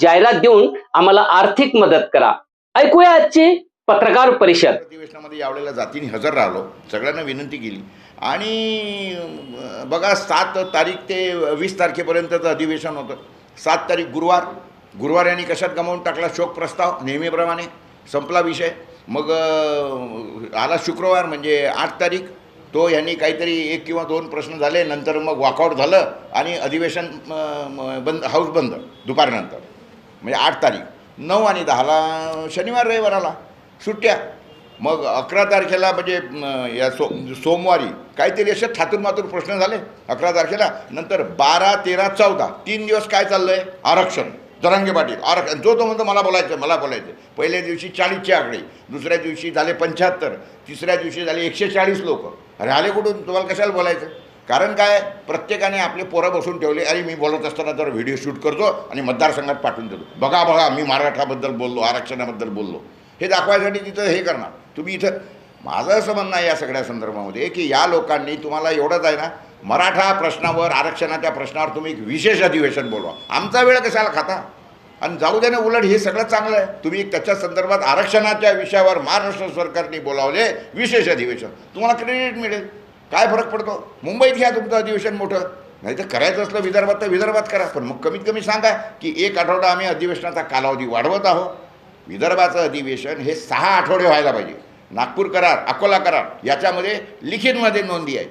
जाहिरात देऊन आम्हाला आर्थिक मदत करा. ऐकूया आजची पत्रकार परिषद. अधिवेशनामध्ये यावेळेला जातीने हजर राहिलो. सगळ्यांना विनंती केली. आणि बघा सात तारीख ते वीस तारखेपर्यंतचं अधिवेशन होतं. सात तारीख गुरुवार. गुरुवार यांनी कशात गमावून टाकला? शोक प्रस्ताव नेहमीप्रमाणे संपला विषय. मग आला शुक्रवार म्हणजे आठ तारीख. तो यांनी काहीतरी एक किंवा दोन प्रश्न झाले. नंतर मग वॉकआउट झालं आणि अधिवेशन बंद हाऊस बंद दुपारनंतर. म्हणजे आठ तारीख. नऊ आणि दहाला शनिवार रविवार आला सुट्ट्या. मग अकरा तारखेला म्हणजे या सो सोमवारी काहीतरी असे थातून मातूर प्रश्न झाले अकरा तारखेला. नंतर बारा तेरा चौदा. तीन दिवस काय चाललं आहे आरक्षण. जरांगे पाटील. आरक्षण जो तो म्हणतो मला बोलायचं मला बोलायचं पहिल्या दिवशी चाळीसचे आकडे दुसऱ्या दिवशी झाले पंच्याहत्तर तिसऱ्या दिवशी झाले एकशे चाळीस लोक. अरे आले कुठून? तुम्हाला कशाला बोलायचं? कारण काय? प्रत्येकाने आपले पोरं बसून ठेवले. अरे मी बोलत असताना जर व्हिडिओ शूट करतो आणि मतदारसंघात पाठवून देतो. बघा बघा मी मराठाबद्दल बोललो आरक्षणाबद्दल बोललो. हे दाखवायसाठी तिथं हे करणार. तुम्ही इथं माझं असं म्हणणं आहे या सगळ्या संदर्भामध्ये की या लोकांनी तुम्हाला एवढंच आहे ना मराठा प्रश्नावर आरक्षणाच्या प्रश्नावर तुम्ही एक विशेष अधिवेशन बोलवा. आमचा वेळ कशाला खाता? आणि जाऊ दे ना उलट हे सगळं चांगलं आहे. तुम्ही त्याच्या संदर्भात आरक्षणाच्या विषयावर महाराष्ट्र सरकारने बोलावले विशेष अधिवेशन. तुम्हाला क्रेडिट मिळेल. काय फरक पडतो? मुंबईत घ्या तुमचं अधिवेशन मोठं. नाही तर करायचं असलं विदर्भात तर विदर्भात करा. पण मग कमीत कमी सांगा की एक आठवडा आम्ही अधिवेशनाचा कालावधी वाढवत आहोत. विदर्भाचं अधिवेशन हे सहा आठवडे व्हायला पाहिजे. नागपूर करार अकोला करार याच्यामध्ये लिखितमध्ये नोंदी आहे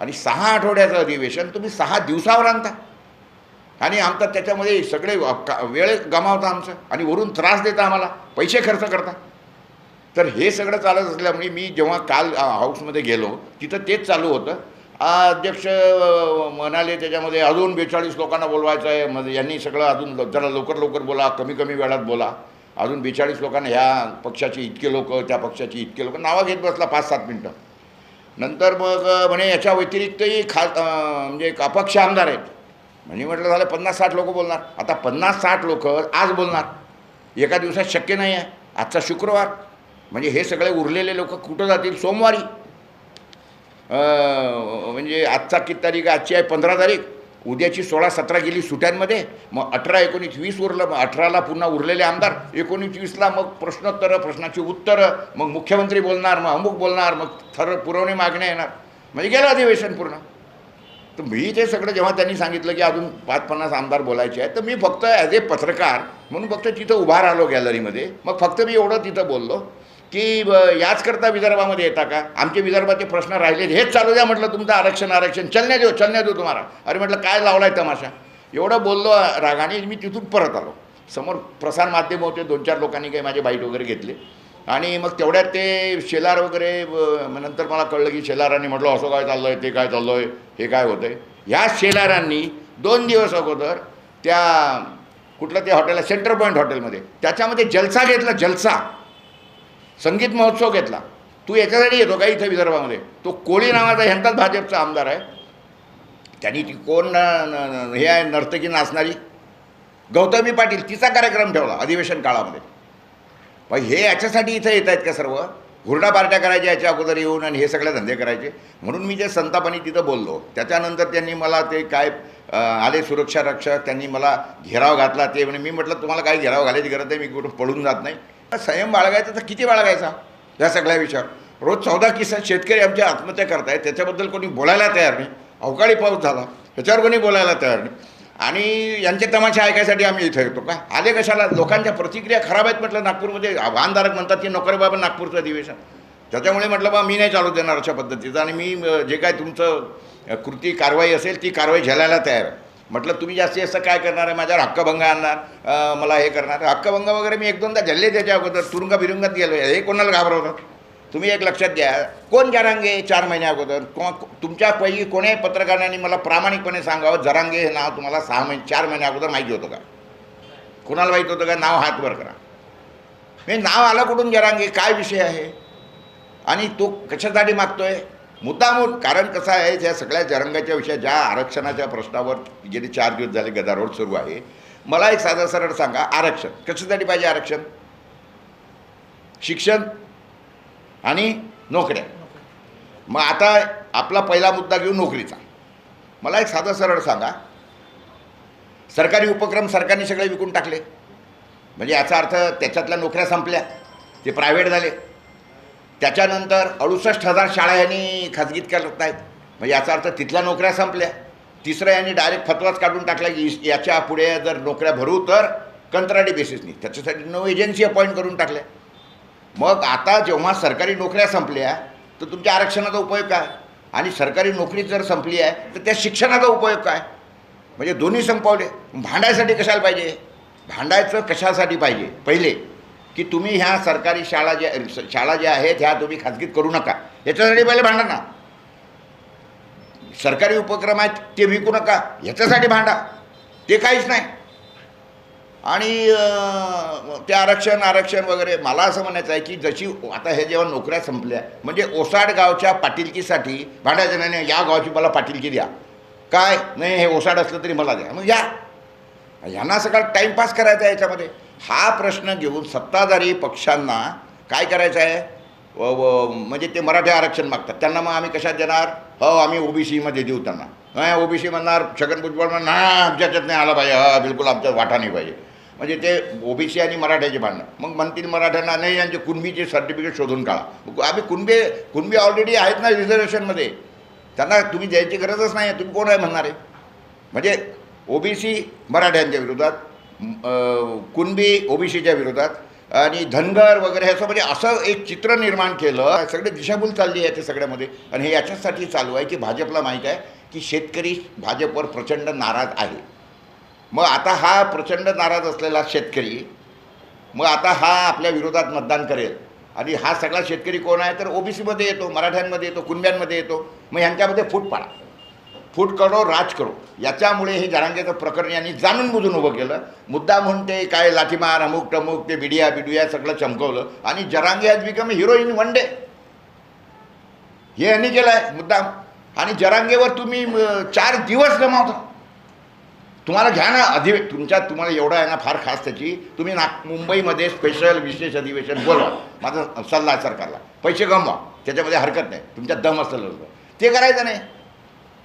आणि सहा आठवड्याचं अधिवेशन तुम्ही सहा दिवसावर आणता. आणि आमचा त्याच्यामध्ये सगळे का- वेळ गमावता आमचं. आणि वरून त्रास देता आम्हाला. पैसे खर्च करता. तर हे सगळं चालत असल्यामुळे मी जेव्हा काल हाऊसमध्ये गेलो तिथं तेच चालू होतं. अध्यक्ष म्हणाले त्याच्यामध्ये अजून बेचाळीस लोकांना बोलवायचं आहे. म्हणजे यांनी सगळं अजून ल- जरा लवकर लवकर बोला कमी कमी वेळात बोला. अजून बेचाळीस लोकांना ह्या पक्षाचे इतके लोक त्या पक्षाची इतके लोक. नावं घेत बसला पाच सात मिनटं. नंतर मग म्हणे याच्या व्यतिरिक्तही खा म्हणजे एक अपक्ष आमदार आहेत. म्हणजे म्हटलं झालं पन्नास साठ लोक बोलणार. आता पन्नास साठ लोक आज बोलणार. एका दिवसात शक्य नाही आहे. आजचा शुक्रवार. म्हणजे हे सगळे उरलेले लोक कुठं जातील? सोमवारी. म्हणजे आजचा किती तारीख आजची आहे पंधरा तारीख. उद्याची सोळा सतरा गेली सुट्यांमध्ये. मग अठरा एकोणीस वीस उरलं मग अठराला पुन्हा उरलेले आमदार. एकोणीस वीसला मग प्रश्नोत्तरं प्रश्नाची उत्तरं. मग मुख्यमंत्री बोलणार मग अमुक बोलणार मग थर पुरवणी मागण्या येणार. म्हणजे गेलं अधिवेशन पूर्ण. तर मी ते सगळं जेव्हा त्यांनी सांगितलं की अजून पाच पन्नास आमदार बोलायचे आहेत तर मी फक्त ॲज ए पत्रकार म्हणून फक्त तिथं उभा राहिलो गॅलरीमध्ये मग फक्त मी एवढं तिथं बोललो. की ब- याचकरता विदर्भामध्ये येता का? आमचे विदर्भाचे प्रश्न राहिले. हेच चालू द्या म्हटलं तुमचं आरक्षण आरक्षण. चलण्या देऊ चलण्या देऊ तुम्हाला. अरे म्हटलं काय लावलाय तमाशा? एवढं बोललो रागाने मी तिथून परत आलो. समोर प्रसार माध्यम होते दोन चार लोकांनी काही माझे बाईट वगैरे घेतले. आणि मग तेवढ्यात ते शेलार वगैरे नंतर मला कळलं की शेलारांनी म्हटलं असं काय चाललं आहे ते काय चाललं आहे हे काय होतं आहे ह्या शेलारांनी दोन दिवस अगोदर त्या कुठलं ते हॉटेल सेंटर पॉईंट हॉटेलमध्ये त्याच्यामध्ये जलसा घेतला जलसा. संगीत महोत्सव घेतला. तू याच्यासाठी येतो का इथं विदर्भामध्ये? तो कोळी नावाचा ह्यांचाच भाजपचा आमदार आहे. त्यांनी ती कोण हे आहे नर्तकी नाचणारी. गौतमी पाटील तिचा कार्यक्रम ठेवला अधिवेशन काळामध्ये. मग हे याच्यासाठी इथं येत आहेत का सर्व? हुरडा पार्ट्या करायच्या याच्या अगोदर येऊन आणि हे सगळे धंदे करायचे. म्हणून मी जे संतापाने तिथं बोललो त्याच्यानंतर त्यांनी मला ते काय आले सुरक्षा रक्षक त्यांनी मला घेराव घातला. ते म्हणे मी म्हटलं तुम्हाला काय घेराव घालायची गरज आहे मी कुठं पळून जात नाही. संयम बाळगायचा तर किती बाळगायचा? या सगळ्या विषयावर. रोज चौदा किसान शेतकरी आमच्या आत्महत्या करतायत त्याच्याबद्दल कोणी बोलायला तयार नाही. अवकाळी पाऊस झाला ह्याच्यावर कोणी बोलायला तयार नाही. आणि यांचे तमाशे ऐकायसाठी आम्ही इथं येतो का? आले कशाला? लोकांच्या प्रतिक्रिया खराब आहेत म्हटलं नागपूरमध्ये. वाहनधारक म्हणतात की नोकरी बाबा नागपूरचं अधिवेशन. त्याच्यामुळे म्हटलं बा मी नाही चालू देणार अशा पद्धतीचं. आणि मी जे काय तुमचं कृती कारवाई असेल ती कारवाई झेलायला तयार आहे. म्हटलं तुम्ही जास्तीत जास्त काय करणार आहे? माझ्यावर हक्कभंग आणणार मला हे करणार हक्कभंग वगैरे मी एक दोनदा झल्ले त्याच्या अगोदर तुरुंगा बिरुंगात गेलो. हे कोणाला घाबरवतात तुम्ही एक लक्षात घ्या. कोण जरांगे चार महिन्या अगोदर? तुमच्या तुमच्यापैकी कोण्याही पत्रकारांनी मला प्रामाणिकपणे सांगावं? जरांगे हे नाव तुम्हाला सहा महिने चार महिन्या अगोदर माहिती होतं का? कुणाला माहीत होतं का? नाव हातवर करा. हे नाव आलं कुठून जरांगे? काय विषय आहे? आणि तो कशासाठी मागतो आहे मुद्दामून कारण कसं आहे या सगळ्या जरंगाच्या विषया ज्या आरक्षणाच्या प्रश्नावर गेले चार दिवस झाले गदारोळ सुरू आहे. मला एक साधं सरळ सांगा आरक्षण कशासाठी पाहिजे आरक्षण? शिक्षण आणि नोकऱ्या. मग आता आपला पहिला मुद्दा घेऊ नोकरीचा. मला एक साधं सरळ सांगा सरकारी उपक्रम सरकारने सगळे विकून टाकले. म्हणजे याचा अर्थ त्याच्यातल्या नोकऱ्या संपल्या ते प्रायव्हेट झाले. त्याच्यानंतर अडुसष्ट हजार शाळा यांनी खाजगीत करत आहेत म्हणजे याचा अर्थ तिथल्या नोकऱ्या संपल्या. तिसरं यांनी डायरेक्ट फतवाच काढून टाकला की याच्यापुढे जर नोकऱ्या भरू तर कंत्राटी बेसिसनी त्याच्यासाठी नो एजन्सी अपॉइंट करून टाकल्या. मग आता जेव्हा सरकारी नोकऱ्या संपल्या तर तुमच्या आरक्षणाचा उपयोग काय? आणि सरकारी नोकरी जर संपली आहे तर त्या शिक्षणाचा उपयोग काय? म्हणजे दोन्ही संपवले. भांडायसाठी कशाला पाहिजे? भांडायचं कशासाठी पाहिजे? पहिले की तुम्ही ह्या सरकारी शाळा ज्या शाळा ज्या आहेत ह्या तुम्ही खाजगीत करू नका. याच्यासाठी पहिले भांडा ना. सरकारी उपक्रम आहेत ते विकू नका. ह्याच्यासाठी भांडा. ते काहीच नाही. आणि ते आरक्षण आरक्षण वगैरे मला असं म्हणायचं आहे की जशी आता हे जेव्हा नोकऱ्या संपल्या म्हणजे ओसाड गावच्या पाटीलकीसाठी भांडायचं नाही नाही. या गावची मला पाटीलकी द्या. काय? नाही हे ओसाड असलं तरी मला द्या. मग या. यांना सगळं टाईमपास करायचा आहे याच्यामध्ये. हा प्रश्न घेऊन सत्ताधारी पक्षांना काय करायचं आहे? व- व- म्हणजे ते मराठी आरक्षण मागतात. त्यांना मग आम्ही कशात देणार? हो आम्ही ओबीसीमध्ये देऊ त्यांना. नाही ओबीसी म्हणणार छगन भुजबळ म्हणणार नाही आमच्याच्यात नाही आला पाहिजे. हा बिलकुल आमच्या वाटा नाही पाहिजे. म्हणजे ते ओबीसी आणि मराठ्याचे भांडणं. मग म्हणतील मराठ्यांना नाही यांचे कुणबीचे सर्टिफिकेट शोधून काढा. आम्ही कुणबे कुणबी ऑलरेडी आहेत ना रिझर्वेशनमध्ये त्यांना तुम्ही द्यायची गरजच नाही आहे. तुम्ही कोण आहे म्हणणार? आहे म्हणजे ओबीसी मराठ्यांच्या विरोधात कुणबी ओबीसीच्या विरोधात आणि धनगर वगैरे ह्याचं म्हणजे असं एक चित्र निर्माण केलं. सगळे दिशाभूल चालली आहे ते सगळ्यामध्ये. आणि हे याच्यासाठी चालू आहे की भाजपला माहीत आहे की शेतकरी भाजपवर प्रचंड नाराज आहे. मग आता हा प्रचंड नाराज असलेला शेतकरी मग आता हा आपल्या विरोधात मतदान करेल. आणि हा सगळा शेतकरी कोण आहे? तर ओबीसीमध्ये येतो मराठ्यांमध्ये येतो कुणब्यांमध्ये येतो. मग ह्यांच्यामध्ये फूट पाडा. फूट करो राज करो. याच्यामुळे हे जरांगेचं प्रकरण यांनी जाणून बुजून उभं केलं. मुद्दा म्हणते काय लाठीमार अमुक टमुक ते बिडिया बिडुया सगळं चमकवलं. आणि जरांगे आज बिकम हिरोईन वन डे हे यांनी केलं आहे मुद्दाम आणि जरांगेवर तुम्ही चार दिवस गमावता तुम्हाला घ्या ना अधि तुमच्या तुम्हाला एवढं आहे ना फार खास त्याची. तुम्ही नाग मुंबईमध्ये स्पेशल विशेष अधिवेशन बोलवा. माझा सल्ला आहे सरकारला. पैसे गमवा. त्याच्यामध्ये हरकत नाही. तुमच्यात दम असेल ते करायचं नाही.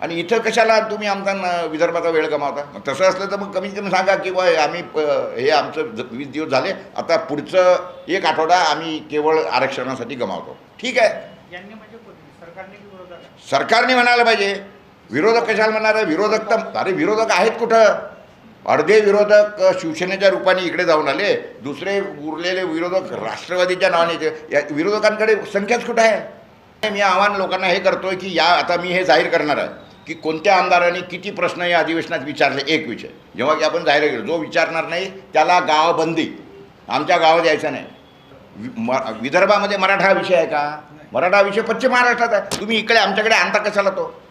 आणि इथं कशाला तुम्ही आमचा न- विदर्भाचा वेळ गमावता? मग तसं असलं तर मग कमीत कमी सांगा की बा आम्ही हे आमचं वीस दिवस झाले आता पुढचं एक आठवडा आम्ही केवळ आरक्षणासाठी गमावतो. ठीक आहे? यांनी म्हणजे? सरकारने म्हणायला पाहिजे. विरोधक कशाला म्हणणार आहे? विरोधक तर अरे विरोधक आहेत कुठं? अर्धे विरोधक शिवसेनेच्या रूपाने इकडे जाऊन आले दुसरे उरलेले विरोधक राष्ट्रवादीच्या नावाने या विरोधकांकडे संख्याच कुठं आहे? मी आव्हान लोकांना हे करतोय की या आता मी हे जाहीर करणार आहे. की कोणत्या आमदाराने किती प्रश्न या अधिवेशनात विचारले? एक विषय. जेव्हा की आपण जाहीर केलं जो विचारणार नाही त्याला गावबंदी. आमच्या गावात यायचं नाही. वि- म- विदर्भामध्ये मराठा विषय आहे का? मराठा विषय पश्चिम महाराष्ट्रात आहे. तुम्ही इकडे आमच्याकडे आणता कशाला तो?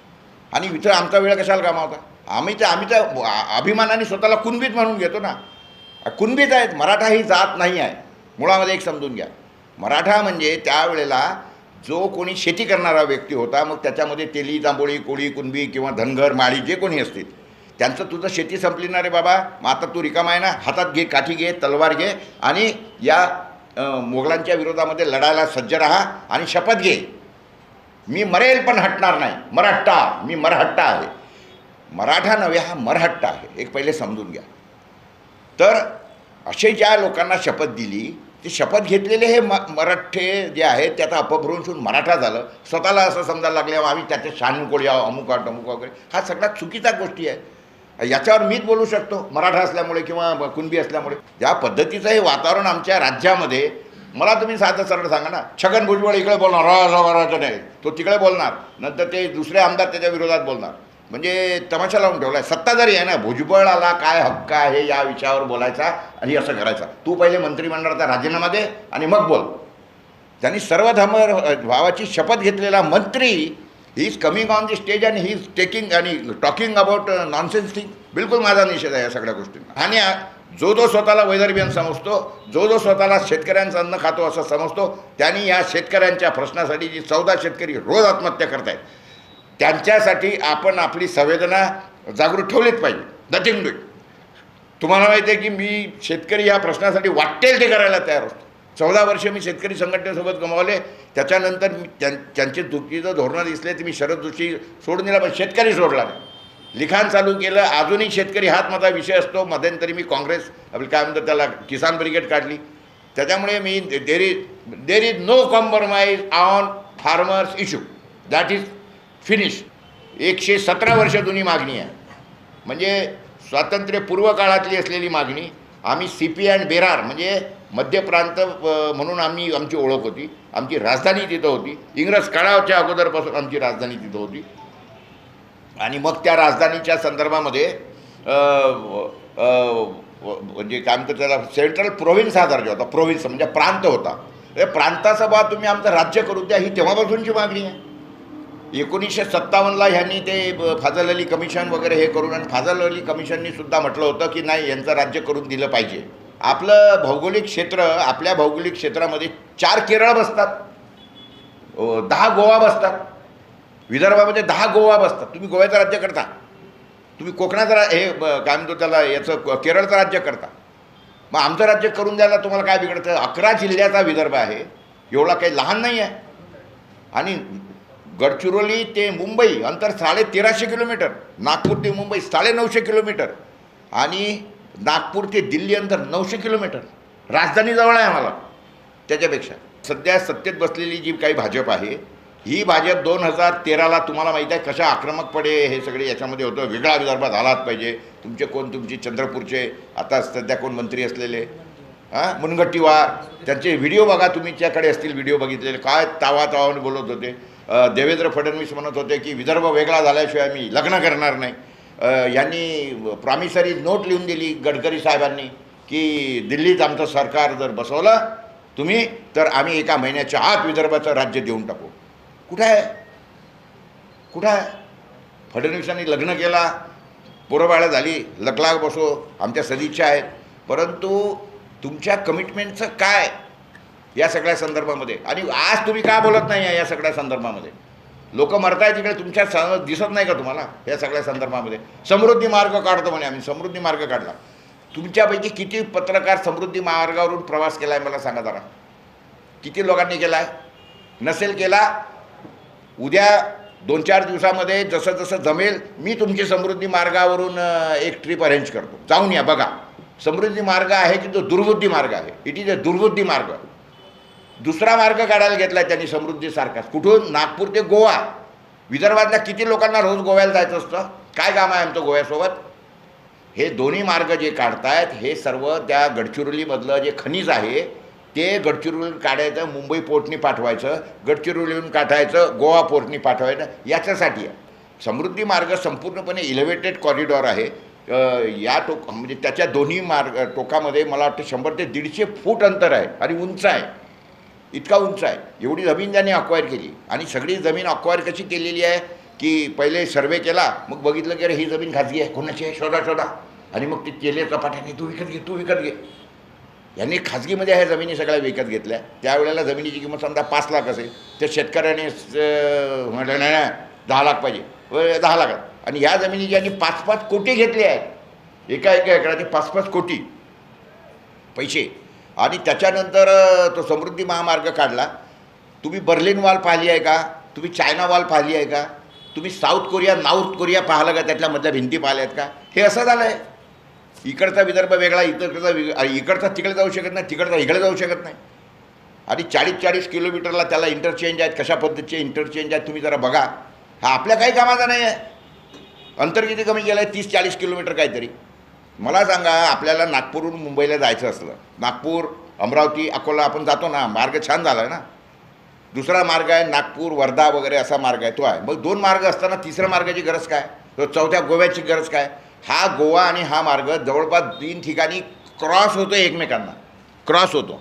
आणि इथं आमचा वेळ कशाला कामावता आम्ही तर आम्ही तर अभिमानाने स्वतःला कुणबीत म्हणून घेतो ना. कुणबीत आहेत मराठा ही जात नाही आहे. मुळामध्ये एक समजून घ्या. मराठा म्हणजे त्यावेळेला जो कोणी शेती करणारा व्यक्ती होता मग त्याच्यामध्ये तेली जांभोळी कोळी कुणबी किंवा धनगर माळी जे कोणी असतील त्यांचं तुझं शेती संपली ना रे बाबा. मग आता तू रिकामा आहे ना हातात घे काठी घे तलवार घे आणि या मोगलांच्या विरोधामध्ये लढायला सज्ज राहा आणि शपथ घे. मी मरेल पण हटणार नाही. मराठा मी मरहट्टा आहे. मराठा नव्हे हा मरहट्टा आहे. एक पहिले समजून घ्या. तर असे ज्या लोकांना शपथ दिली ते शपथ घेतलेले हे म मराठे जे आहेत त्याचा अपभ्रंश होऊन मराठा झालं. स्वतःला असं समजायला लागले आम्ही त्याचे शान कोळी आहो अमुक टमुक वगैरे हा सगळ्यात चुकीचा गोष्टी आहे. याच्यावर मीच बोलू शकतो. मराठा असल्यामुळे किंवा कुणबी असल्यामुळे. ज्या पद्धतीचं हे वातावरण आमच्या राज्यामध्ये मला तुम्ही साधं सरळ सांगा ना छगन भुजबळ इकडे बोलणार राजा नाही तो तिकडे बोलणार. नंतर ते दुसरे आमदार त्याच्या विरोधात बोलणार. म्हणजे तमाशा लावून ठेवला आहे सत्ताधारी आहे ना भुजबळाला काय हक्क आहे या विषयावर बोलायचा आणि असं करायचा. तू पहिले मंत्रिमंडळाचा राजीनामा दे आणि मग बोल. त्यांनी सर्वधर्म भावाची शपथ घेतलेला मंत्री he is coming on the stage आणि ही इज टेकिंग आणि टॉकिंग अबाउट नॉनसेन्स थिंग बिलकुल माझा निषेध आहे या सगळ्या गोष्टींना. आणि जो जो स्वतःला वैदर्भियन समजतो जो जो स्वतःला शेतकऱ्यांचं अन्न खातो असं समजतो त्यांनी या शेतकऱ्यांच्या प्रश्नासाठी जी चौदा शेतकरी रोज आत्महत्या करतायत त्यांच्यासाठी आपण आपली संवेदना जागृत ठेवलीच पाहिजे. नथिंग डू तुम्हाला माहिती आहे की मी शेतकरी या प्रश्नासाठी वाटेल ते करायला तयार असतो चौदा वर्ष मी शेतकरी संघटनेसोबत गमावले. त्याच्यानंतर मी त्यां त्यांचे चुकीचं धोरणं दिसले ते मी शरद जोशी सोडून दिला पण शेतकरी सोडला नाही. लिखाण चालू केलं अजूनही शेतकरी हाच माझा विषय असतो. मध्यंतरी मी काँग्रेस आपली काय म्हणतात त्याला किसान ब्रिगेड काढली. त्याच्यामुळे मी there is there is no compromise on farmers issue that is finish एकशे सतरा वर्ष जुनी मागणी आहे. म्हणजे स्वातंत्र्यपूर्व काळातली असलेली मागणी आम्ही सी पी अँड बेरार म्हणजे मध्य प्रांत म्हणून आम्ही आमची ओळख होती. आमची राजधानी तिथं होती. इंग्रज काळाच्या अगोदरपासून आमची राजधानी तिथं होती. आणि मग त्या राजधानीच्या संदर्भामध्ये म्हणजे काय म्हणतात त्याला सेंट्रल प्रोव्हिन्स हा दर्जा होता. प्रोव्हिन्स म्हणजे प्रांत होता. म्हणजे हे बा तुम्ही आमचं राज्य करू द्या ही तेव्हापासूनची मागणी आहे. एकोणीसशे सत्तावन्नला ह्यांनी ते ब- फाजल अली कमिशन वगैरे हे करून आणि फाजल अली कमिशननी सुद्धा म्हटलं होतं की नाही यांचं राज्य करून दिलं पाहिजे. आपलं भौगोलिक क्षेत्र आपल्या भौगोलिक क्षेत्रामध्ये चार केरळ बसतात. दहा गोवा बसतात. विदर्भामध्ये दहा गोवा बसतात. तुम्ही गोव्याचं राज्य करता. तुम्ही कोकणाचं रा हे ब- काय म्हणतो त्याला याचं केरळचं राज्य करता. मग आमचं राज्य करून द्यायला तुम्हाला काय बिघडतं? अकरा जिल्ह्याचा विदर्भ आहे. एवढा काही लहान नाही आहे आणि गडचिरोली ते मुंबई अंतर साडे तेराशे किलोमीटर. नागपूर ते मुंबई साडे नऊशे किलोमीटर. आणि नागपूर ते दिल्ली अंतर नऊशे किलोमीटर. राजधानी जवळ आहे आम्हाला. त्याच्यापेक्षा. सध्या सत्तेत बसलेली जी काही भाजप आहे ही भाजप दोन हजार तेराला तुम्हाला माहीत आहे कशा आक्रमकपणे हे सगळे याच्यामध्ये होतं. वेगळा विदर्भ झालाच पाहिजे. तुमचे कोण? तुमचे चंद्रपूरचे. आता सध्या कोण मंत्री असलेले? हां? मुनगट्टीवार त्यांचे व्हिडिओ बघा तुम्ही. त्याकडे असतील व्हिडिओ बघितलेले. काय तावा तावाने बोलत होते. देवेंद्र फडणवीस म्हणत होते की विदर्भ वेगळा झाल्याशिवाय मी लग्न करणार नाही. यांनी प्रॉमिसरी नोट लिहून दिली गडकरी साहेबांनी की दिल्लीत आमचं सरकार जर बसवलं तुम्ही तर आम्ही एका महिन्याच्या आत विदर्भाचं राज्य देऊन टाकू. कुठं आहे? कुठं आहे? फडणवीसांनी लग्न केला पोरबाळा झाली लकलाग बसो आमच्या सदिच्छा आहेत. परंतु तुमच्या कमिटमेंटचं काय? या सगळ्या संदर्भामध्ये. आणि आज तुम्ही का बोलत नाही या सगळ्या संदर्भामध्ये? लोक मरताय तिकडे तुमच्या स- दिसत नाही का तुम्हाला या सगळ्या संदर्भामध्ये? समृद्धी मार्ग काढतो म्हणे आम्ही समृद्धी मार्ग काढला. तुमच्यापैकी किती पत्रकार समृद्धी मार्गावरून प्रवास केला आहे मला सांगा जरा. किती लोकांनी केला आहे नसेल केला उद्या दोन चार दिवसामध्ये जसं जसं जमेल मी तुमची समृद्धी मार्गावरून एक ट्रिप अरेंज करतो. जाऊन या बघा. समृद्धी मार्ग आहे की तो दुर्बुद्धी मार्ग आहे? इट इज अ दुर्बुद्धी मार्ग. दुसरा मार्ग काढायला घेतला आहे त्यांनी समृद्धीसारखाच कुठून? नागपूर ते गोवा. विदर्भातल्या किती लोकांना रोज गोव्याला जायचं असतं? काय काम आहे आमचं गोव्यासोबत? हे दोन्ही मार्ग जे काढतायत हे सर्व त्या गडचिरोलीमधलं जे खनिज आहे ते गडचिरोली काढायचं मुंबई पोर्टनी पाठवायचं गडचिरोलीहून काढायचं गोवा पोर्टनी पाठवायचं याच्यासाठी. आहे समृद्धी मार्ग संपूर्णपणे इलेव्हेटेड कॉरिडॉर आहे. या टोक म्हणजे त्याच्या दोन्ही मार्ग टोकामध्ये मला वाटतं शंभर ते दीडशे फूट अंतर आहे. आणि उंच आहे. इतका उंच आहे. एवढी जमीन त्यांनी अक्वायर केली. आणि सगळी जमीन अक्वायर कशी केलेली आहे? की पहिले सर्वे केला मग बघितलं की अरे ही जमीन खाजगी आहे. कोणाची आहे? शोधा शोधा. आणि मग ते केले चपाट्याने तू विकत घे तू विकत घे. यांनी खाजगीमध्ये ह्या जमिनी सगळ्या विकत घेतल्या. त्यावेळेला जमिनीची किंमत समजा पाच लाख असेल. तर शेतकऱ्याने म्हटलं नाही नाही, दहा लाख पाहिजे. व दहा लाख. आणि ह्या जमिनीची यांनी पाच पाच कोटी घेतली आहेत. एका एका एकराचे पाच पाच कोटी. पैसे. आणि त्याच्यानंतर तो समृद्धी महामार्ग काढला. तुम्ही बर्लिन वॉल पाहिली आहे का? तुम्ही चायना वॉल पाहिली आहे का? तुम्ही साऊथ कोरिया नॉर्थ कोरिया पाहिलं का? त्यातल्या मधल्या भिंती पाहिल्या आहेत का? हे असं झालं आहे इकडचा विदर्भ वेगळा इकडचा वि इकडचा तिकडे जाऊ शकत नाही तिकडचा इकडे जाऊ शकत नाही. आणि चाळीस चाळीस किलोमीटरला त्याला इंटरचेंज आहेत. कशा पद्धतीचे इंटरचेंज आहेत तुम्ही जरा बघा. हा आपल्या काही कामाचा नाही आहे अंतर किती कमी केलं आहे तीस चाळीस किलोमीटर काहीतरी. मला सांगा आपल्याला नागपूरहून मुंबईला जायचं असलं. नागपूर अमरावती अकोला आपण जातो ना मार्ग छान झाला आहे ना. दुसरा मार्ग आहे नागपूर वर्धा वगैरे असा मार्ग आहे तो आहे. मग दोन मार्ग असताना तिसऱ्या मार्गाची गरज काय? तो चौथ्या गोव्याची गरज काय? हा गोवा आणि हा मार्ग जवळपास तीन ठिकाणी क्रॉस होतो एकमेकांना. क्रॉस होतो.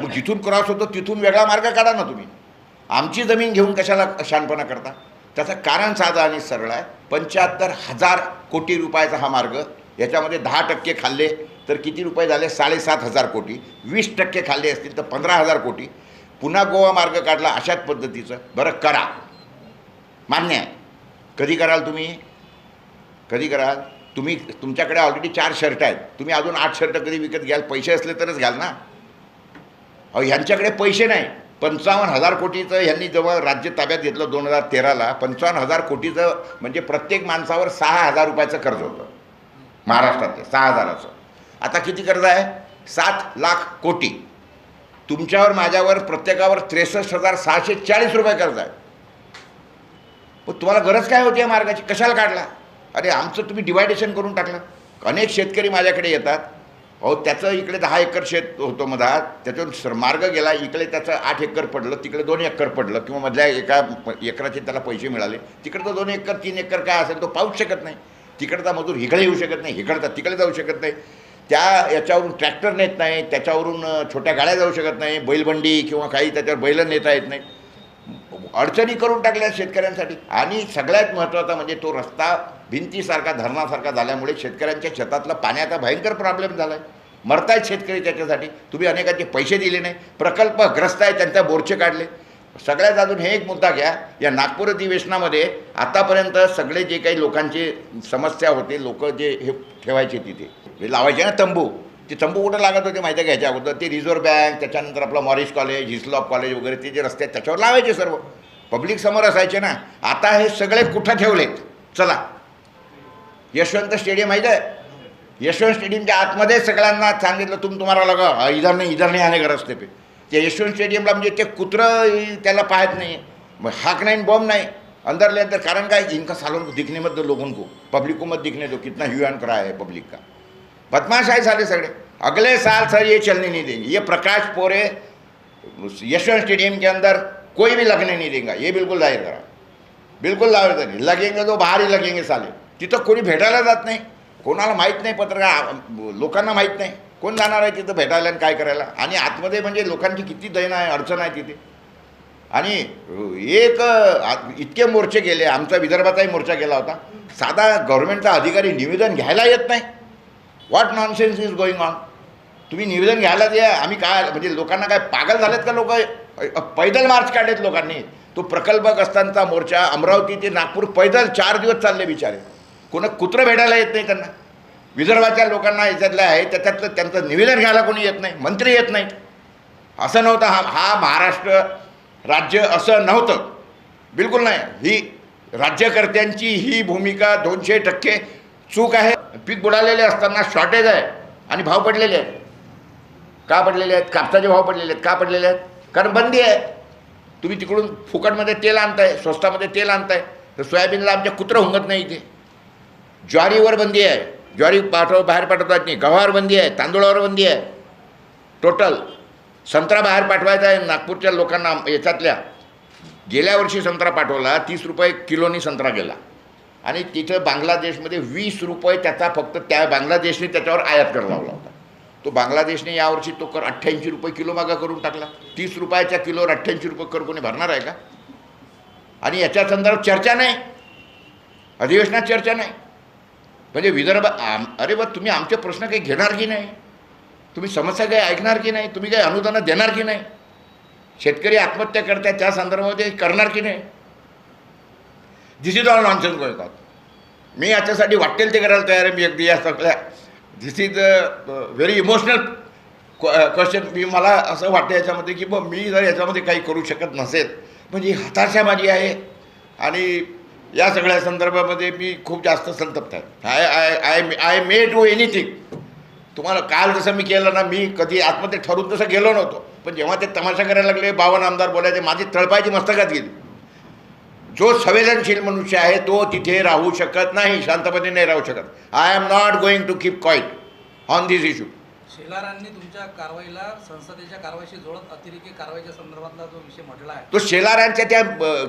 मग जिथून क्रॉस होतो तिथून वेगळा मार्ग काढा ना तुम्ही. आमची जमीन घेऊन कशाला शानपणा करता? त्याचं कारण साधं आणि सरळ आहे. पंच्याहत्तर हजार कोटी रुपयाचा हा मार्ग याच्यामध्ये दहा टक्के खाल्ले तर किती रुपये झाले? साडेसात हजार कोटी. वीस टक्के खाल्ले असतील तर पंधरा हजार कोटी. पुन्हा गोवा मार्ग काढला अशाच पद्धतीचं. बरं करा. मान्य आहे. कधी कराल तुम्ही? कधी कराल? तुम्ही तुमच्याकडे ऑलरेडी चार शर्ट आहेत. तुम्ही अजून आठ शर्ट कधी विकत घ्याल? पैसे असले तरच घ्याल ना? अहो ह्यांच्याकडे पैसे नाही. पंचावन्न हजार कोटीचं ह्यांनी जेव्हा राज्य ताब्यात घेतलं दोन हजार तेराला. पंचावन्न हजार कोटीचं म्हणजे प्रत्येक माणसावर सहा हजार रुपयाचं कर्ज होतं. महाराष्ट्रातले सहा हजाराचं. आता किती कर्ज आहे? सात लाख कोटी. तुमच्यावर माझ्यावर प्रत्येकावर त्रेसष्ट हजार सहाशे चाळीस रुपये कर्ज आहे. मग तुम्हाला गरज काय होती या मार्गाची? कशाला काढला? अरे आमचं तुम्ही डिवायडेशन करून टाकलं. अनेक शेतकरी माझ्याकडे येतात. अहो त्याचं इकडे दहा एकर शेत होतं मधात. त्याच्यावर सर मार्ग गेला. इकडे त्याचं आठ एकर पडलं तिकडे दोन एकर पडलं. किंवा मधल्या एका एकराचे त्याला पैसे मिळाले. तिकडचं दोन एकर तीन एकर काय असेल तो पाहूच शकत नाही. तिकडचा मजूर इकडे येऊ शकत नाही इकडचा तिकडे जाऊ शकत नाही. त्या याच्यावरून ट्रॅक्टर नेत नाही त्याच्यावरून छोट्या गाड्या जाऊ शकत नाही बैलबंडी किंवा काही त्याच्यावर बैल नेता येत नाही. अडचणी करून टाकल्या शेतकऱ्यांसाठी. आणि सगळ्यात महत्त्वाचा म्हणजे तो रस्ता भिंतीसारखा धरणासारखा झाल्यामुळे शेतकऱ्यांच्या शेतातला पाण्याचा भयंकर प्रॉब्लेम झाला आहे मरतायत शेतकरी त्याच्यासाठी. तुम्ही अनेकांचे पैसे दिले नाही. प्रकल्पग्रस्त आहे त्यांच्या बोरचे काढले. सगळ्यात अजून हे एक मुद्दा घ्या. या नागपूर अधिवेशनामध्ये आतापर्यंत सगळे जे काही लोकांची समस्या होते लोक जे हे ठेवायचे तिथे. हे लावायचे ना तंबू. ते तंबू कुठं लागत होते माहिती आहे घ्यायच्या अगोदर ते रिझर्व्ह बँक त्याच्यानंतर आपलं मॉरिस कॉलेज हिस्लॉप कॉलेज वगैरे ते जे रस्ते आहेत त्याच्यावर लावायचे सर्व. पब्लिक समोर असायचे ना. आता हे सगळे कुठं ठेवलेत? चला. यशवंत स्टेडियम माहीत आहे? यशवंत स्टेडियमच्या आतमध्ये सगळ्यांना सांगितलं तुम तुम्हाला लगा. इधर नाही इधर नाही आने गरज रस्ते पे. ते यशवंत स्टेडियमला म्हणजे ते कुत्रं त्याला पाहत नाही. मग हाक नाही बॉम्ब नाही. अंदर ले अंदर कारण काय? इनका सालों को दिखने मत दो लोगों को. पब्लिक को मत दिखने दो. कितना ह्यू करा है पब्लिक का? बदमाश है सारे सगळे. अगले साल सर ये चलने नहीं देंगे. ये प्रकाश पोरे यशवंत स्टेडियम के अंदर कोई भी लगने नहीं देगा. ये बिल्कुल जाहिर करा. बिल्कुल जाहिर नाही लगेंगे तो बाहर ही लगेंगे साले. तिथं कोणी भेटायला जात नाही. कोणाला माहीत नाही पत्रकार लोकांना माहीत नाही. कोण जाणार आहे तिथं भेटायला आणि काय करायला? आणि आतमध्ये म्हणजे लोकांची किती दैन आहे अडचण आहे तिथे. आणि एक इतके मोर्चे गेले आमचा विदर्भाचाही मोर्चा गेला होता. साधा गव्हर्नमेंटचा अधिकारी निवेदन घ्यायला येत नाही. What nonsense is going on तुम्ही निवेदन घ्यायला द्या आम्ही काय म्हणजे लोकांना काय पागल झालेत का लोक? पैदल मार्च काढलेत लोकांनी. तो प्रकल्पग्रस्तांचा मोर्चा अमरावती ते नागपूर पैदल चार दिवस चालले बिचारे. कोणा कुत्रं भेटायला येत नाही त्यांना. विदर्भाच्या लोकांना याच्यातलं आहे त्याच्यातलं त्यांचं निवेदन घ्यायला कोणी येत नाही मंत्री येत नाही. असं नव्हतं हा हा महाराष्ट्र राज्य असं नव्हतं. बिलकुल नाही. ही राज्यकर्त्यांची ही भूमिका दोनशे टक्के चूक आहे. पीक बुडालेले असताना शॉर्टेज आहे आणि भाव पडलेले आहेत. का पडलेले आहेत? कापसाचे भाव पडलेले आहेत. का पडलेले आहेत? कारण बंदी आहे. तुम्ही तिकडून फुकटमध्ये तेल आणताय स्वस्तामध्ये तेल आणताय. तर सोयाबीनला आमच्या कुत्रं हुंगत नाही इथे. ज्वारीवर बंदी आहे. ज्वारी पाठव बाहेर पाठवतात नाही. गव्हावर बंदी आहे तांदूळावर बंदी आहे. टोटल संत्रा बाहेर पाठवायचा आहे नागपूरच्या लोकांना याच्यातल्या. गेल्या वर्षी संत्रा पाठवला तीस रुपये किलोनी संत्रा गेला. आणि तिथं बांगलादेशमध्ये वीस रुपये त्याचा फक्त त्या बांगलादेशने त्याच्यावर आयात कर लावला होता. तो बांगलादेशने यावर्षी तो कर अठ्ठ्याऐंशी रुपये किलो मागा करून टाकला. तीस रुपयाच्या किलोवर अठ्ठ्याऐंशी रुपये कर कोणी भरणार आहे का? आणि याच्या संदर्भात चर्चा नाही. अधिवेशनात चर्चा नाही. म्हणजे विदर्भ आम अरे बा तुम्ही आमचे प्रश्न काही घेणार की नाही? तुम्ही समस्या काही ऐकणार की नाही? तुम्ही काही अनुदानं देणार की नाही? शेतकरी आत्महत्या करतात त्या संदर्भामध्ये करणार की नाही? दिस इज ऑल नॉनसेन्स गोयतात मी याच्यासाठी वाटेल ते करायला तयार आहे मी अगदी या सगळ्या this is very emotional question मी मला असं वाटतं याच्यामध्ये की मग मी जर याच्यामध्ये काही करू शकत नसेल म्हणजे हताशा माझी आहे. आणि या सगळ्या संदर्भामध्ये मी खूप जास्त संतप्त आहे. I I I I may do anything तुम्हाला काल जसं मी केलं ना मी कधी आतमध्ये ठरून तसं गेलो नव्हतो. पण जेव्हा ते तमाशा करायला लागले बावन आमदार बोलायचे माझी तळपायची मस्तकात गेली. जो संवेदनशील मनुष्य आहे तो तिथे राहू शकत नाही शांतपणे नाही राहू शकत. I am not going to keep quiet on this issue शेलारांनी तुमच्या कारवाईला संसदेच्या कारवाईशी जोडत अतिरेकी कारवाईच्या संदर्भातला जो विषय म्हटला आहे. तो शेलारांच्या त्या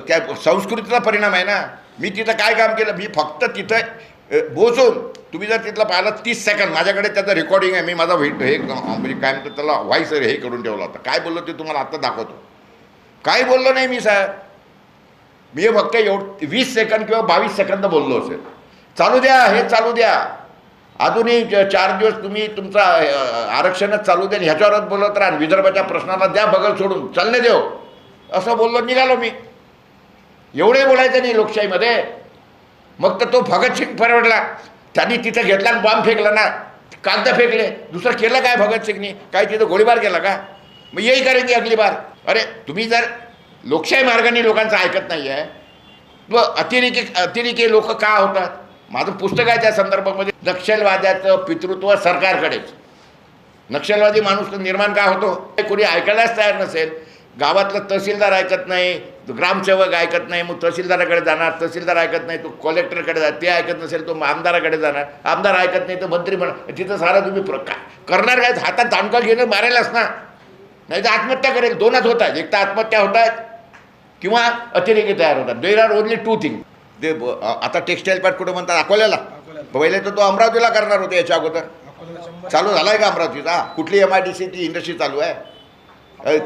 त्या संस्कृतीचा परिणाम आहे ना. मी तिथं काय काम केलं? मी फक्त तिथं बोचून तुम्ही जर तिथलं पाहिलं तीस सेकंद माझ्याकडे त्याचं रेकॉर्डिंग आहे. मी माझा व्हिट हे म्हणजे काय म्हणतो त्याला व्हॉइस हे करून ठेवला होता. काय बोललो ते तुम्हाला आत्ता दाखवतो. काही बोललो नाही मी साहेब? मी फक्त एवढ वीस सेकंद किंवा बावीस सेकंद बोललो असेल. चालू द्या हे चालू द्या. अजूनही च- चार दिवस तुम्ही तुमचा आरक्षणच चालू द्या ह्याच्यावरच बोलत राहा विदर्भाच्या प्रश्नाला द्या बगल सोडून. चालणे देव. असं बोललो निघालो मी. एवढे बोलायचं नाही लोकशाहीमध्ये. मग तर तो भगतसिंग परवडला. त्यांनी तिथं घेतला आणि बॉम्ब फेकला ना. कागद फेकले. दुसरं केलं काय भगतसिंगनी काय तिथं गोळीबार केला का? मग येई करेन अगली बार. अरे तुम्ही जर लोकशाही मार्गाने लोकांचं ऐकत नाही आहे व अतिरेकी अतिरेकी लोक का होतात? माझं पुस्तक आहे त्या संदर्भामध्ये नक्षलवाद्याचं पितृत्व सरकारकडेच. नक्षलवादी माणूस निर्माण का होतो? ते कोणी ऐकायलाच तयार नसेल. गावातलं तहसीलदार ऐकत नाही ग्रामसेवक ऐकत नाही मग तहसीलदाराकडे जाणार तहसीलदार ऐकत नाही तो कलेक्टरकडे जा ते ऐकत नसेल तो आमदाराकडे जाणार. आमदार ऐकत नाही तर मंत्री म्हणा तिथं सारा तुम्ही प्र का करणार काय? हातात दांडका घेणं मारेलच ना. नाही तर आत्महत्या करेल. दोनच होत आहेत. एक तर आत्महत्या होत आहेत किंवा अतिरेकी तयार होतात. There are only two thing ते ब- आता टेक्स्टाईल पार्ट कुठं म्हणतात? अकोल्याला. पहिले तर तो अमरावतीला करणार होते याच्या अगोदर. चालू झाला आहे का अमरावतीचा? कुठली एम आय डी सीची इंडस्ट्री चालू आहे?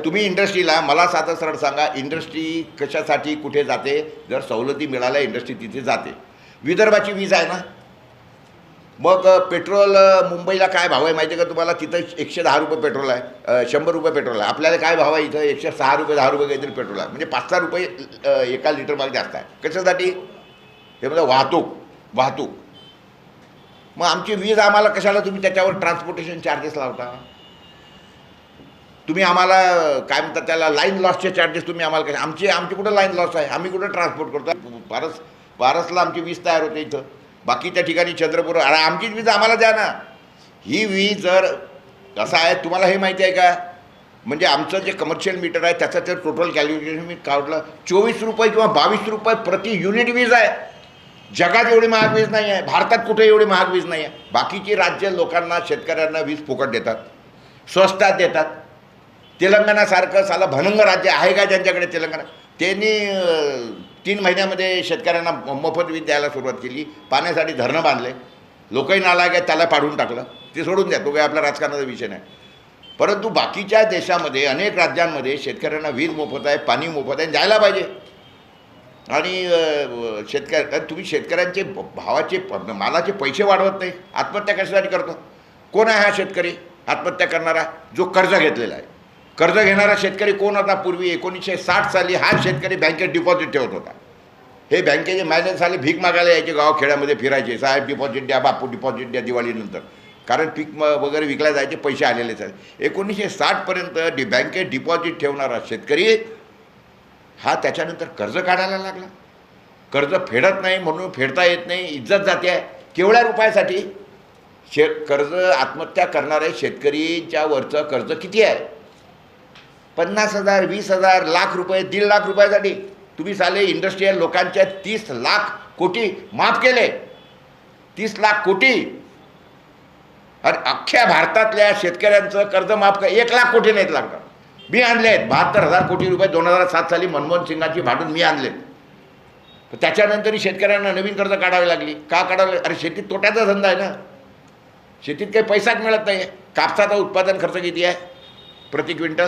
तुम्ही इंडस्ट्रीला मला साधं सरळ सांगा इंडस्ट्री कशासाठी कुठे जाते? जर सवलती मिळाल्या इंडस्ट्री तिथे जाते. विदर्भाची वीज आहे ना? मग पेट्रोल मुंबईला काय भाव आहे माहिती आहे का तुम्हाला? तिथं एकशे दहा रुपये पेट्रोल आहे. शंभर रुपये पेट्रोल आहे. आपल्याला काय भाव आहे इथं? एकशे सहा रुपये दहा रुपये काहीतरी पेट्रोल आहे. म्हणजे पाच सहा रुपये एका लिटर मागे जास्त आहे. कशासाठी? हे म्हणजे वाहतूक वाहतूक. मग आमची वीज आम्हाला कशाला तुम्ही त्याच्यावर ट्रान्सपोर्टेशन चार्जेस लावता? तुम्ही आम्हाला काय म्हणतात त्याला लाईन लॉसचे चार्जेस तुम्ही आम्हाला कशा आमची आमची कुठं लाईन लॉस आहे? आम्ही कुठं ट्रान्सपोर्ट करतो पारस पारसला आमची वीज तयार होते इथं. बाकीच्या ठिकाणी चंद्रपूर अरे आमचीच वीज आम्हाला द्या ना. ही वीज जर कसं आहे तुम्हाला हे माहिती आहे का? म्हणजे आमचं जे कमर्शियल मीटर आहे त्याचं ते टोटल कॅल्क्युलेशन मी काढलं. चोवीस रुपये किंवा बावीस रुपये प्रति युनिट वीज आहे. जगात एवढी महाग वीज नाही आहे भारतात कुठे एवढी महाग वीज नाही आहे बाकीची राज्य लोकांना शेतकऱ्यांना वीज फुकट देतात स्वस्तात देतात. तेलंगणासारखं साला भनंग राज्य आहे का ज्यांच्याकडे तेलंगणा? त्यांनी तीन महिन्यामध्ये शेतकऱ्यांना मोफत वीज द्यायला सुरुवात केली. पाण्यासाठी धरणं बांधले. लोकही नाला काय त्याला पाडून टाकलं. ते सोडून द्या तो काही आपल्या राजकारणाचा विषय नाही. परंतु बाकीच्या देशामध्ये अनेक राज्यांमध्ये शेतकऱ्यांना वीज मोफत आहे पाणी मोफत आहे जायला पाहिजे. आणि अं, शेतकऱ्या तुम्ही शेतकऱ्यांचे भावाचे प- मालाचे पैसे वाढवत नाही. आत्महत्या कशासाठी करतो? कोण आहे हा शेतकरी? आत्महत्या करणारा जो कर्ज घेतलेला आहे. कर्ज घेणारा शेतकरी कोण होता? पूर्वी एकोणीसशे साठ साली हा शेतकरी बँकेत डिपॉझिट ठेवत होता. हे बँकेचे मॅनेजर झाले भीक मागायला यायचे गावखेड्यामध्ये फिरायचे. साहेब डिपॉझिट द्या बापू डिपॉझिट द्या दिवाळीनंतर. कारण पीक म वगैरे विकल्या जायचे पैसे आलेलेच आहेत. एकोणीसशे साठपर्यंत डि बँकेत डिपॉझिट ठेवणारा शेतकरी हा त्याच्यानंतर कर्ज काढायला लागला. कर्ज फेडत नाही म्हणून फेडता येत नाही इज्जत जाते. आहे केवढ्या रुपयासाठी? शे कर्ज आत्महत्या करणारे शेतकरीच्या वरचं कर्ज किती आहे? पन्नास हजार वीस हजार लाख रुपये दीड लाख रुपयासाठी. तुम्ही साले इंडस्ट्रीयल लोकांच्या तीस लाख कोटी माफ केले. तीस लाख कोटी. अरे अख्ख्या भारतातल्या शेतकऱ्यांचं कर्ज माफ कर एक लाख कोटी नाहीत लागणार. मी आणले आहेत. बहात्तर हजार कोटी रुपये दोन हजार सात साली मनमोहन सिंगांची भांडून मी आणलेत तर त्याच्यानंतरही शेतकऱ्यांना नवीन कर्ज काढावी लागली. का काढावं अरे शेतीत तोट्याचा धंदा आहे ना. शेतीत काही पैसाच मिळत नाही आहे कापसाचा उत्पादन खर्च किती आहे? प्रति क्विंटल.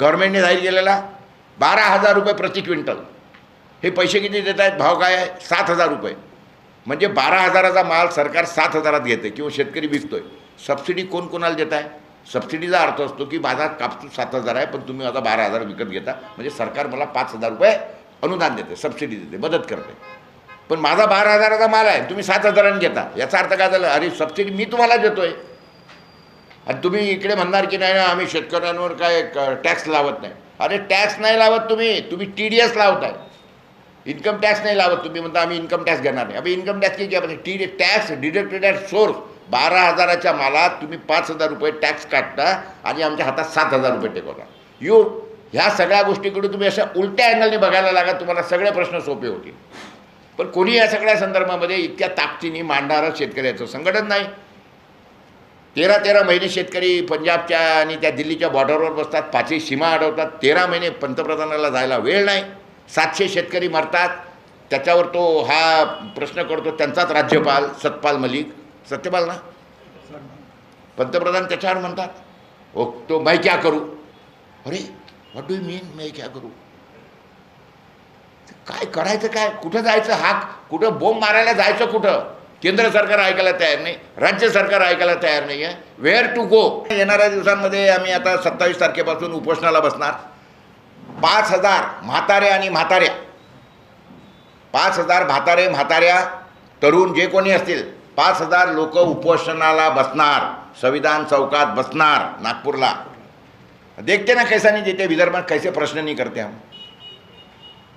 गव्हर्नमेंटने जाहीर केलेला बारा हजार रुपये प्रति क्विंटल. हे पैसे किती देत आहेत? भाव काय आहे? सात हजार रुपये. म्हणजे बारा हजाराचा माल सरकार सात हजारात घेते किंवा शेतकरी विकतोय. सबसिडी कोण कोणाला देत आहे? सबसिडीचा अर्थ असतो की माझा कापूस सात हजार आहे पण तुम्ही आता बारा हजार विकत घेता. म्हणजे सरकार मला पाच हजार रुपये अनुदान देते सबसिडी देते मदत करते. पण माझा बारा हजाराचा माल आहे तुम्ही सात हजारांनी घेता. याचा अर्थ काय झाला? अरे सबसिडी मी तुम्हाला देतोय. आणि तुम्ही इकडे म्हणणार की नाही आम्ही शेतकऱ्यांवर काय टॅक्स लावत नाही. अरे टॅक्स नाही लावत तुम्ही. तुम्ही टी डी एस लावताय. इन्कम टॅक्स नाही लावत तुम्ही. म्हणता आम्ही इन्कम टॅक्स घेणार नाही. आम्ही इन्कम टॅक्स किती T T tax deducted at source बारा हजाराच्या मालात तुम्ही पाच हजार रुपये टॅक्स काढता आणि आमच्या हातात सात हजार रुपये टेकवता. यू ह्या सगळ्या गोष्टीकडे तुम्ही अशा उलट्या अँगलने बघायला लागा तुम्हाला सगळे प्रश्न सोपे होतील. पण कोणी या सगळ्या संदर्भामध्ये इतक्या ताकदीने मांडणारं शेतकऱ्याचं संघटन नाही. तेरा तेरा महिने शेतकरी पंजाबच्या आणि त्या दिल्लीच्या बॉर्डरवर बसतात पाचही सीमा अडवतात तेरा महिने पंतप्रधानाला जायला वेळ नाही. सातशे शेतकरी मरतात. त्याच्यावर तो हा प्रश्न करतो त्यांचाच राज्यपाल सतपाल मलिक. सत्यपाल ना? पंतप्रधान त्याच्यावर म्हणतात ओ तो मैं क्या करू? अरे व्हॉट डू यू मीन मैं क्या करू? काय करायचं काय? कुठं जायचं? हाक कुठं बोंब मारायला जायचं कुठं? केंद्र सरकार ऐकायला तयार नाही राज्य सरकार ऐकायला तयार नाही आहे वेअर टू गो येणाऱ्या दिवसांमध्ये आम्ही आता सत्तावीस तारखेपासून उपोषणाला बसणार. पाच हजार म्हातारे आणि म्हाताऱ्या. पाच हजार म्हातारे म्हाताऱ्या तरुण जे कोणी असतील पाच हजार लोक उपोषणाला बसणार संविधान चौकात बसणार नागपूरला. देखते ना कैसा नाही देते विदर्भात कैसे प्रश्न नाही करते हम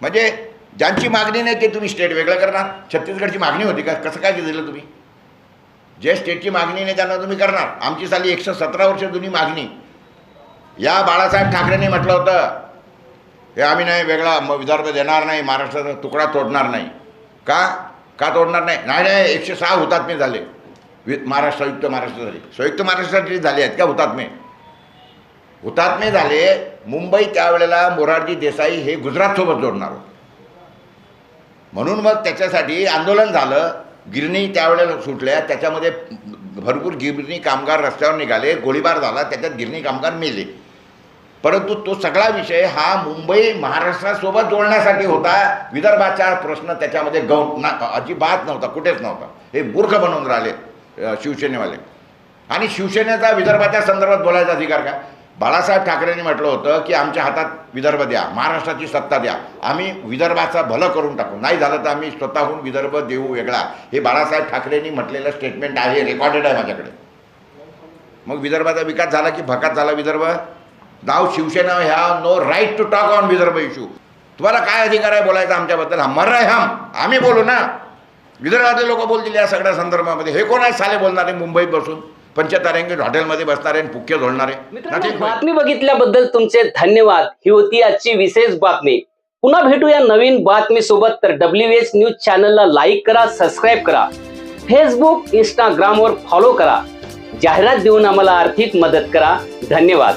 म्हणजे ज्यांची मागणी नाही ते तुम्ही स्टेट वेगळं करणार. छत्तीसगडची मागणी होती का? कसं काय दिलं तुम्ही? जे स्टेटची मागणी नाही त्यांना तुम्ही करणार. आमची साली एकशे सतरा वर्ष जुनी मागणी. या बाळासाहेब ठाकरेंनी म्हटलं होतं हे आम्ही नाही वेगळा म- विदर्भ देणार नाही महाराष्ट्राचा तुकडा तोडणार नाही. का? का तोडणार नाही? नाही नाही एकशे सहा हुतात्मे झाले. वि- महाराष्ट्र संयुक्त महाराष्ट्र झाले. संयुक्त महाराष्ट्रासाठी झाले आहेत का हुतात्मे? हुतात्मे झाले मुंबई त्यावेळेला मोरारजी देसाई हे गुजरातसोबत जोडणार होते. म्हणून मग त्याच्यासाठी आंदोलन झालं. गिरणी त्यावेळेला सुटल्या. त्याच्यामध्ये भरपूर गिरणी कामगार रस्त्यावर निघाले गोळीबार झाला. त्याच्यात गिरणी कामगार मेले. परंतु तो सगळा विषय हा मुंबई महाराष्ट्रासोबत जोडण्यासाठी होता. विदर्भाचा प्रश्न त्याच्यामध्ये गौ ना अजिबात नव्हता कुठेच नव्हता. हे मूर्ख बनवून राहिले शिवसेनेवाले. आणि शिवसेनेचा विदर्भाच्या संदर्भात बोलायचा अधिकार का बाळासाहेब ठाकरेंनी म्हटलं होतं की आमच्या हातात विदर्भ द्या महाराष्ट्राची सत्ता द्या. आम्ही विदर्भाचं भलं करून टाकू. नाही झालं तर आम्ही स्वतःहून विदर्भ देऊ वेगळा. हे बाळासाहेब ठाकरेंनी म्हटलेलं स्टेटमेंट आहे रेकॉर्डेड आहे माझ्याकडे. मग विदर्भाचा विकास झाला की भकात झाला विदर्भ? नाव शिवसेना ह्या no right to talk on Vidarbha issue तुम्हाला काय अधिकार आहे बोलायचा आमच्याबद्दल? हम मर हम. आम्ही बोलू ना. विदर्भातले लोक बोलतील या सगळ्या संदर्भामध्ये. हे कोण आहे? साले बोलणारे मुंबईत बसून. पंचतारांगी हॉटेलमध्ये बसणारे मित्रांनो Nothing. बातमी बघितल्याबद्दल तुमचे धन्यवाद. ही होती आजची विशेष बातमी. पुन्हा भेटूया नवीन बातमी सोबत तर डब्ल्यू एच न्यूज चॅनलला लाईक करा सबस्क्राईब करा. फेसबुक इंस्टाग्रामवर फॉलो करा. जाहिरात देऊन आम्हाला आर्थिक मदत करा. धन्यवाद.